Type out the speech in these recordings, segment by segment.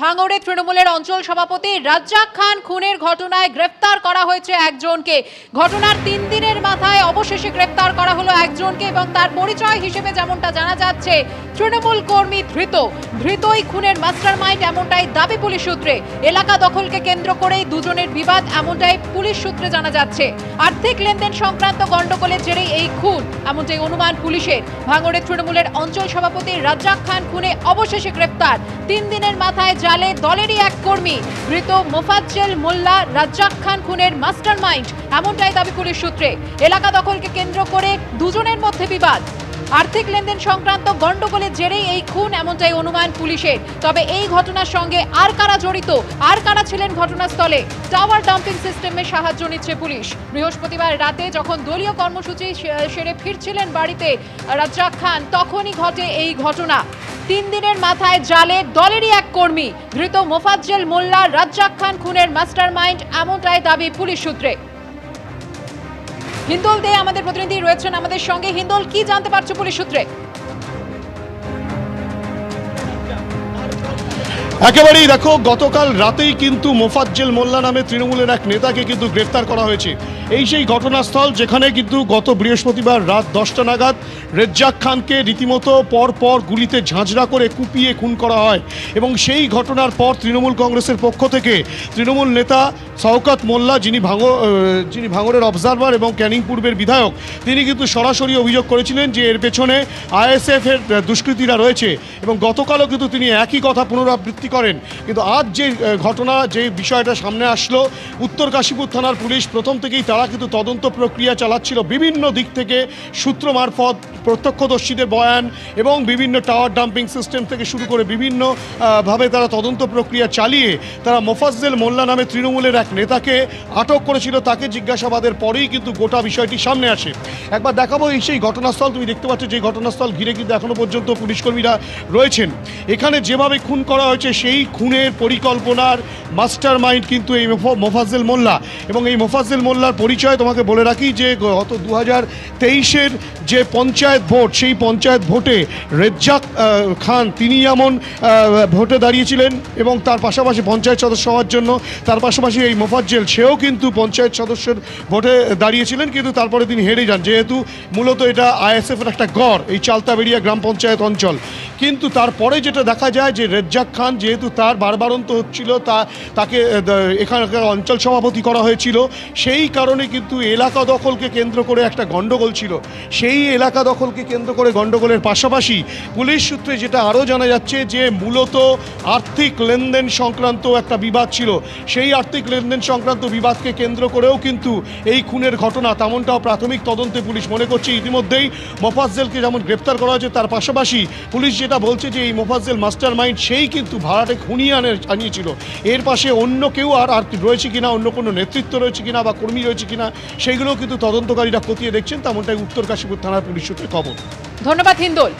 ভাঙড়ে তৃণমূলের অঞ্চল সভাপতি রাজ্জাক খান খুনের ঘটনায় গ্রেফতার করা হয়েছে একজনকে। ঘটনার তিন দিনের মাথায় অবশেষে গ্রেফতার করা হলো একজনকে এবং তার পরিচয় হিসেবে যেমনটা জানা যাচ্ছে, তৃণমূল কর্মী ধৃত। ধৃতই খুনের মাস্টারমাইন্ড এমনটাই দাবি পুলিশ সূত্রে। এলাকা দখলকে কেন্দ্র করেই দুজনের বিবাদ এমনটাই পুলিশ সূত্রে জানা যাচ্ছে। আর্থিক লেনদেন সংক্রান্ত গন্ডগোলের জেরেই এই খুন, এমনটাই অনুমান পুলিশের। ভাঙড়ে তৃণমূলের অঞ্চল সভাপতি রাজ্জাক খান খুনে অবশেষে গ্রেপ্তার তিন দিনের মাথায় জালে দলেরই এক কর্মী। ধৃত মোফাজ্জেল মোল্লা, রাজ্জাক খান খুনের মাস্টারমাইন্ড, এমনটাই দাবি পুলিশ সূত্রে। এলাকা দখলকে কেন্দ্র করে দুজনের মধ্যে বিবাদ। আর্থিক লেনদেন সংক্রান্ত গন্ডগোলের জেরেই এই খুন, এমনটাই অনুমান পুলিশের। তবে এই ঘটনার সঙ্গে আর কারা জড়িত, আর কারা ছিলেন ঘটনাস্থলে, টাওয়ার ডাম্পিং সিস্টেমে সাহায্য নিচ্ছে পুলিশ। বৃহস্পতিবার রাতে যখন দলীয় কর্মসূচি সেরে ফিরছিলেন বাড়িতে রাজ্জাক খান, তখনই ঘটে এই ঘটনা। তিন দিনের মাথায় জালে দলেরই এক কর্মী। ধৃত মোফাজ্জেল মোল্লা, রাজ্জাক খান খুনের মাস্টারমাইন্ড, এমনটাই দাবি পুলিশ সূত্রে। হিন্দোল দে আমাদের প্রতিনিধি রয়েছেন আমাদের সঙ্গে। হিন্দোল, কি জানতে পারছ পুলিশ সূত্রে? একেবারেই দেখো, গতকাল রাতেই কিন্তু মোফাজ্জেল মোল্লা নামে তৃণমূলের এক নেতাকে কিন্তু গ্রেফতার করা হয়েছে। এই সেই ঘটনাস্থল যেখানে কিন্তু গত বৃহস্পতিবার রাত দশটা নাগাদ রেজ্জাক খানকে রীতিমতো পর পর গুলিতে ঝাঁঝরা করে কুপিয়ে খুন করা হয় এবং সেই ঘটনার পর তৃণমূল কংগ্রেসের পক্ষ থেকে তৃণমূল নেতা শওকত মোল্লা, যিনি ভাঙ যিনি ভাঙরের অবজারভার এবং ক্যানিং পূর্বের বিধায়ক, তিনি কিন্তু সরাসরি অভিযোগ করেছিলেন যে এর পেছনে আইএসএফের দুষ্কৃতীরা রয়েছে এবং গতকালও কিন্তু তিনি একই কথা পুনরাবৃত্তি করেন। কিন্তু আজ যে ঘটনা, যে বিষয়টা সামনে আসলো, উত্তর কাশীপুর থানার পুলিশ প্রথম থেকেই তারা কিন্তু তদন্ত প্রক্রিয়া চালাচ্ছিল। বিভিন্ন দিক থেকে সূত্র মারফত প্রত্যক্ষদর্শীদের বয়ান এবং বিভিন্ন টাওয়ার ডাম্পিং সিস্টেম থেকে শুরু করে বিভিন্ন ভাবে তারা তদন্ত প্রক্রিয়া চালিয়ে তারা মোফাজ্জেল মোল্লা নামে তৃণমূলের এক নেতাকে আটক করেছিল। তাকে জিজ্ঞাসাবাদের পরেই কিন্তু গোটা বিষয়টি সামনে আসে। একবার দেখাবো এই সেই ঘটনাস্থল। তুমি দেখতে পাচ্ছ যে ঘটনাস্থল ঘিরে কিন্তু এখনও পর্যন্ত পুলিশকর্মীরা রয়েছেন। এখানে যেভাবে খুন করা হয়েছে, সেই খুনের পরিকল্পনার মাস্টার মাইন্ড কিন্তু এই মোফ- মোফাজ্জেল মোল্লা। এবং এই মোফাজ্জেল মোল্লার পরিচয় তোমাকে বলে রাখি যে গত দু হাজার তেইশের যে পঞ্চায়েত ভোট, সেই পঞ্চায়েত ভোটে রেজ্জাক খান, তিনি এমন ভোটে দাঁড়িয়েছিলেন এবং তার পাশাপাশি পঞ্চায়েত সদস্য হওয়ার জন্য তার পাশাপাশি এই মোফাজ্জেল, সেও কিন্তু পঞ্চায়েত সদস্যের ভোটে দাঁড়িয়েছিলেন, কিন্তু তারপরে তিনি হেরে যান। যেহেতু মূলত এটা আইএসএফের একটা গড়, এই চালতাবেড়িয়া গ্রাম পঞ্চায়েত অঞ্চল। কিন্তু তারপরে যেটা দেখা যায় যে রেজ্জাক খান যেহেতু তার বারবারন্ত হচ্ছিল, তা, তাকে এখানকার অঞ্চল সভাপতি করা হয়েছিল, সেই কারণে কিন্তু এলাকা দখলকে কেন্দ্র করে একটা গণ্ডগোল ছিল। সেই এলাকা দখলকে কেন্দ্র করে গণ্ডগোলের পাশাপাশি পুলিশ সূত্রে যেটা আরও জানা যাচ্ছে যে মূলত আর্থিক লেনদেন সংক্রান্ত একটা বিবাদ ছিল। সেই আর্থিক লেনদেন সংক্রান্ত বিবাদকে কেন্দ্র করেও কিন্তু এই খুনের ঘটনা, তেমনটাও প্রাথমিক তদন্তে পুলিশ মনে করছে ইতিমধ্যেই মোফাজ্জেলকে যেমন গ্রেপ্তার করা হয়েছে, তার পাশাপাশি পুলিশ যেটা বলছে যে এই মোফাজ্জেল মাস্টার মাইন্ড সেই কিন্তু ভাড়াটে খুনিয়ে আনে, আনিয়েছিল। এর পাশে অন্য কেউ আর আর রয়েছে কিনা, অন্য কোনো নেতৃত্ব রয়েছে কিনা বা কর্মী রয়েছে কিনা, সেইগুলোও কিন্তু তদন্তকারীরা খতিয়ে দেখছেন, তেমনটাই উত্তর কাশীপুর থানার পুলিশ সূত্রে। খবর। ধন্যবাদ, হিন্দোল।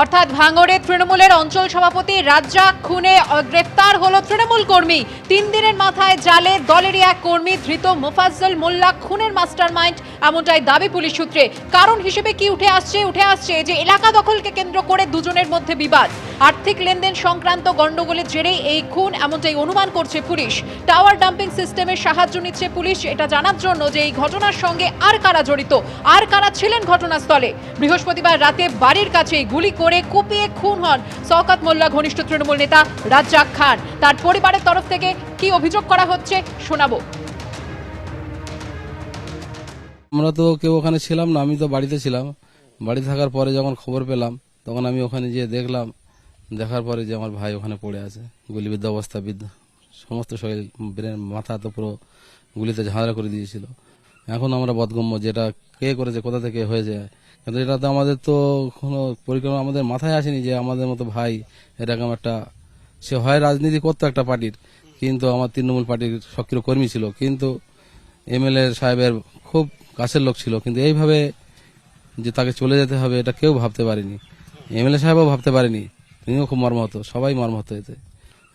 অর্থাৎ ভাঙড়ে তৃণমূলের অঞ্চল সভাপতি রাজ্জাক খুনে গ্রেপ্তার হলো তৃণমূল কর্মী। তিন দিনের মাথায় জালে দলেরই এক কর্মী ধৃত মোফাজ্জল মোল্লা খুনের মাস্টার মাইন্ড এমনটাই দাবি পুলিশ সূত্রে। কারণ হিসেবে কি উঠে আসছে উঠে আসছে যে এলাকা দখলকে কেন্দ্র করে দুজনের মধ্যে বিবাদ। আর্থিক লেনদেন সংক্রান্ত গন্ডগোলের জেরেই এই খুন এমনটাই অনুমান করছে পুলিশ। টাওয়ার ডাম্পিং সিস্টেমের সাহায্য নিচ্ছে পুলিশ। এটা জানার জন্য যে এই ঘটনার সঙ্গে আর কারা জড়িত, আর কারা ছিলেন ঘটনাস্থলে? বৃহস্পতিবার রাতে বাড়ির কাছেই গুলি করে কুপিয়ে খুন হন শওকত মোল্লা, ঘনিষ্ঠ তৃণমূল নেতা রাজ্জাক খান। তার পরিবারের তরফ থেকে কি অভিযোগ করা হচ্ছে শোনাবো। আমরা তো কেউ ওখানে ছিলাম না, আমি তো বাড়িতে ছিলাম। বাড়ি থাকার পরে যখন খবর পেলাম, তখন আমি ওখানে গিয়ে দেখলাম দেখার পরে যে আমার ভাই ওখানে পড়ে আছে, গুলিবিদ্ধ অবস্থা, বিদ্ধ, সমস্ত শরীর ব্রেন মাথা তো পুরো গুলিতে ঝাঁঝরা করে দিয়েছিল। এখন আমরা বদগম্য, যেটা কে করেছে, কোথা থেকে হয়েছে, কিন্তু এটা তো আমাদের তো কোনো পরিকল্পনা আমাদের মাথায় আসেনি যে আমাদের মতো ভাই এরকম একটা, সে হয় রাজনীতি করতো একটা পার্টির, কিন্তু আমার তৃণমূল পার্টির সক্রিয় কর্মী ছিল, কিন্তু এমএলএ সাহেবের খুব কাছের লোক ছিল, কিন্তু এইভাবে যে তাকে চলে যেতে হবে, এটা কেউ ভাবতে পারেনি। এমএলএ সাহেবও ভাবতে পারেনি। তিনিও খুব মর্মাহত, সবাই মর্মাহত এতে।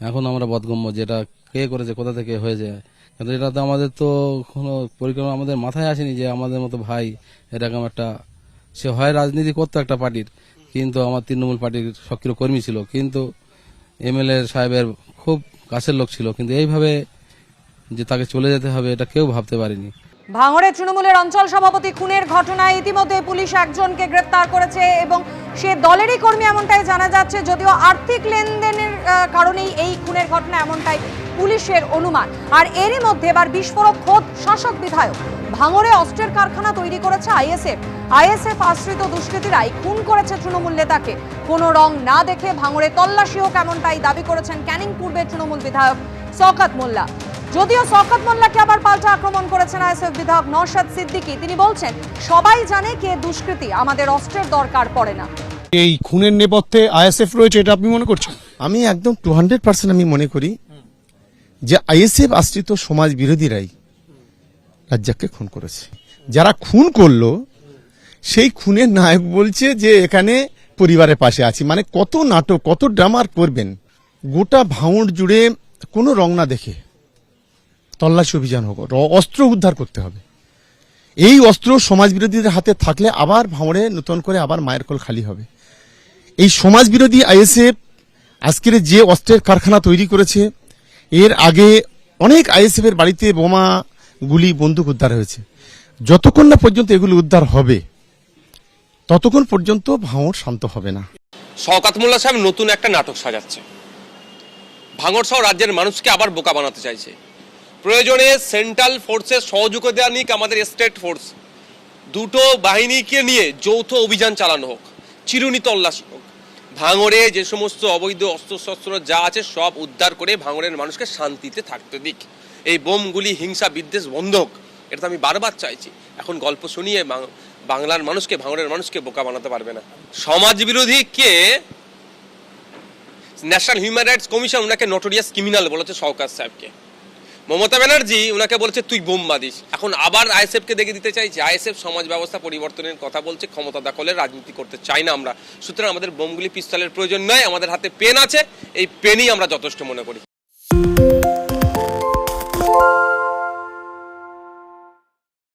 এখন আমরা বদগম্য, যেটা কে করেছে, কোথা থেকে হয়ে যায়। কিন্তু এটা তো আমাদের তো কোনো পরিকল্পনা আমাদের মাথায় আসেনি যে আমাদের মতো ভাই এরকম একটা, সে হয় রাজনীতি করতো একটা পার্টির, কিন্তু আমার তৃণমূল পার্টির সক্রিয় কর্মী ছিল। কিন্তু এমএলএ সাহেবের খুব কাছের লোক ছিল। কিন্তু এইভাবে যে তাকে চলে যেতে হবে, এটা কেউ ভাবতে পারেনি। ভাঙড়ে তৃণমূলের অঞ্চল সভাপতি খুনের ঘটনায় ইতিমধ্যে পুলিশ একজনকে গ্রেপ্তার করেছে এবং সে দলেরই কর্মী এমনটাই জানা যাচ্ছে, যদিও আর্থিক লেনদেনের কারণেই এই খুনের ঘটনা এমনটাই পুলিশের অনুমান। আর এরই মধ্যে এবার বিস্ফোরক খোদ শাসক বিধায়ক। ভাঙড়ে অস্ত্রের কারখানা তৈরি করেছে আইএসএফ। আইএসএফ আশ্রিত দুষ্কৃতীরাই খুন করেছে তৃণমূল নেতাকে। কোনো রং না দেখে ভাঙড়ে তল্লাশি হোক এমনটাই দাবি করেছেন ক্যানিং পূর্বে তৃণমূল বিধায়ক শওকত মোল্লা। যদিও শওকত মোল্লাকে আবার পাল্টা আক্রমণ করেছেন আইএসএফ বিধায়ক নওশাদ সিদ্দিকী তিনি বলছেন সবাই জানে কে দুষ্কৃতী আমাদের অস্ত্রের দরকার পড়ে না। এই খুনের নেপথ্যে আইএসএফ রয়েছে এটা আপনি মনে করছেন? আমি একদম টু হান্ড্রেড পার্সেন্ট আমি মনে করি যে আইএসএফ আশ্রিত সমাজ বিরোধীরাই রাজ্জাককে খুন করেছে। যারা খুন করল সেই খুনের নায়ক বলছে যে এখানে পরিবারের পাশে আছি। মানে কত নাটক কত ড্রামার করবেন গোটা ভাঙড় জুড়ে কোনো রং না দেখে। তল্লাশি অভিযান হোক অস্ত্র উদ্ধার করতে হবে। এই অস্ত্র সমাজ বিরোধীদের হাতে থাকলে আবার ভাঙড়ে নতুন করে আবার মায়ের কোল খালি হবে। এই সমাজ বিরোধী আইএসএফ আজকের যে অস্ত্রের কারখানা তৈরি করেছে, এর আগে অনেক আইএসএফ এর বাড়িতে বোমা, গুলি, বন্দুক উদ্ধার হয়েছে। যতক্ষণ না পর্যন্ত এগুলো উদ্ধার হবে, ততক্ষণ পর্যন্ত ভাঙড় শান্ত হবে না। শওকাত মোল্লা সাহেব নতুন একটা নাটক সাজাচ্ছে। ভাঙড় সহ রাজ্যের মানুষকে আবার বোকা বানাতে চাইছে। প্রয়োজনে সেন্ট্রাল ফোর্সের সহযোগিতা নিক, আমাদের স্টেট ফোর্স। দুটো বাহিনীকে নিয়ে যৌথ অভিযান চালানো হোক, চিরুনি তল্লাশি হোক। ভাঙড়ে যে সমস্ত অবৈধ অস্ত্রশস্ত্র যা আছে সব উদ্ধার করে ভাঙড়ের মানুষকে শান্তিতে থাকতে দিক। এই বোমগুলি, হিংসা, বিদ্বেষ বন্ধ হোক, এটা তো আমি বারবার চাইছি। এখন গল্প শুনিয়ে বাংলার মানুষকে, ভাঙড়ের মানুষকে বোকা বানাতে পারবে না। সমাজ বিরোধী কে? ন্যাশনাল হিউম্যান রাইটস কমিশন, ওনাকে নটোরিয়াস ক্রিমিনাল বলেছে সরকার সাহেবকে। মমতা ব্যানার্জি ওনাকে বলছে, তুই বোম এখন আবার আইএসএফ কে দেখে দিতে চাই চাইছে। আইএসএফ সমাজ ব্যবস্থা পরিবর্তনের কথা বলছে, ক্ষমতা দখলের রাজনীতি করতে চাই না আমরা। সুতরাং আমাদের বোমগুলি পিস্তলের প্রয়োজন নয়, আমাদের হাতে পেন আছে, এই পেনই আমরা যথেষ্ট মনে করি।